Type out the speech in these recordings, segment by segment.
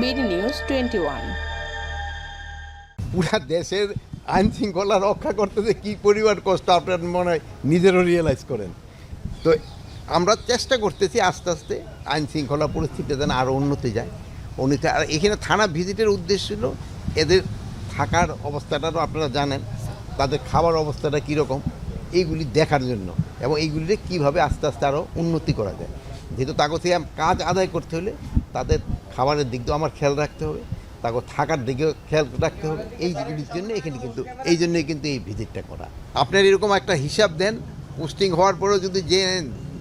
BD news twenty one. পুরা দেশের আইন শৃঙ্খলা রক্ষা করতে যে কী পরিমাণ কষ্ট আপনার মনে হয় নিজেরও রিয়েলাইজ করেন। তো আমরা চেষ্টা করতেছি আস্তে আস্তে আইন শৃঙ্খলা পরিস্থিতি যেন আরও উন্নতি যায়। উন্নতি আর এখানে থানা ভিজিটের উদ্দেশ্য ছিল এদের থাকার অবস্থাটাও আপনারা জানেন, তাদের খাবার অবস্থাটা কীরকম, এইগুলি দেখার জন্য এবং এইগুলিতে কীভাবে আস্তে আস্তে আরও উন্নতি করা যায়। যেহেতু তাকে কাজ আদায় করতে হলে তাদের খাবারের দিক দিয়েও আমার খেয়াল রাখতে হবে তাকে থাকার দিকেও খেয়াল রাখতে হবে। এই জন্য এখানে কিন্তু এই জন্যই কিন্তু এই ভিজিটটা করা। আপনার এরকম একটা হিসাব দেন পোস্টিং হওয়ার পরেও যদি যে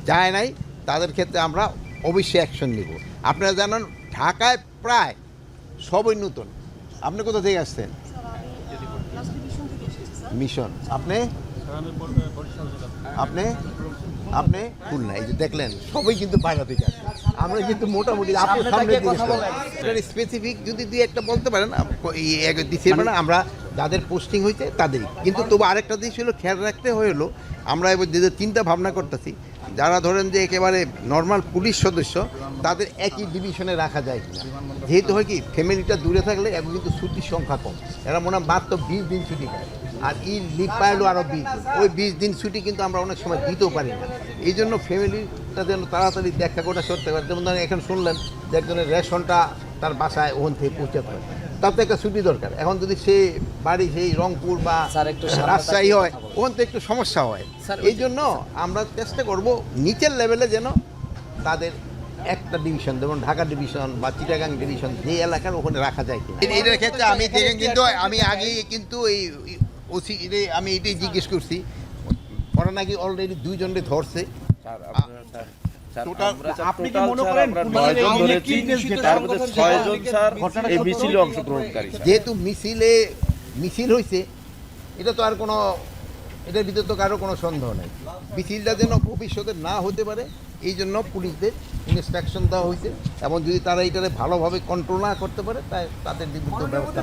যায় নাই তাদের ক্ষেত্রে আমরা অবশ্যই অ্যাকশন নিব। আপনারা জানেন ঢাকায় প্রায় সবই নতুন। আপনি কোথা থেকে আসছেন? মিশন আপনি? আপনি? আপনি? খুলনা এই যে দেখলেন সবাই কিন্তু বাইরে থেকে আসে। আমরা কিন্তু মোটামুটি আপনার সামনে স্পেসিফিক যদি দুই একটা বলতে পারেন আপ- এই এক দিচ্ছি না আমরা যাদের পোস্টিং হয়েছে তাদেরই। কিন্তু তবু আরেকটা দিক ছিল খেয়াল রাখতে হলো আমরা এবার যে যে চিন্তা ভাবনা করতেছি যারা ধরেন যে একেবারে নর্মাল পুলিশ সদস্য, তাদের একই ডিভিশনে রাখা যায় কিনা? যেহেতু হয় কি ফ্যামিলিটা দূরে থাকলে এখন কিন্তু ছুটির সংখ্যা কম। এরা মনে হয় মাত্র বিশ দিন ছুটি পায়। আর ই লিভ পাইলো আরও বিশ দিন। ওই বিশ দিন ছুটি কিন্তু আমরা অনেক সময় দিতেও পারি না। এই জন্য ফ্যামিলিটা যেন তাড়াতাড়ি দেখা করে সরতে পারে যেমন ধরেন এখন শুনলেন যে একজনের রেশনটা তার বাসায় ওখান থেকে পৌঁছাতে হয়। তার তো একটা ছুটি দরকার। এখন যদি সে বাড়ি সেই রংপুর বা স্যার, একটু রাজশাহী হয় ওখান থেকে একটু সমস্যা হয়। এই জন্য আমরা চেষ্টা করব নিচের লেভেলে যেন তাদের একটা ডিভিশন যেমন ঢাকা ডিভিশন বা চিটাগাং ডিভিশন যে এলাকার ওখানে রাখা যায় কিনা। এটার ক্ষেত্রে আমি কিন্তু আমি আগেই কিন্তু এই ওসি আমি এটাই জিজ্ঞেস করছি। ওরা নাকি অলরেডি দুইজনকে ধরছে। যেহেতু মিছিলে মিছিল হয়েছে এটা তো আর কোনো এটার ভিতরে তো কারও কোনো সন্দেহ নেই। মিছিলটা যেন ভবিষ্যতে না হতে পারে এই জন্য পুলিশদের ইনস্ট্রাকশন দেওয়া হয়েছে এবং যদি তারা এটারে ভালোভাবে কন্ট্রোল না করতে পারে তাই তাদের বিরুদ্ধে ব্যবস্থা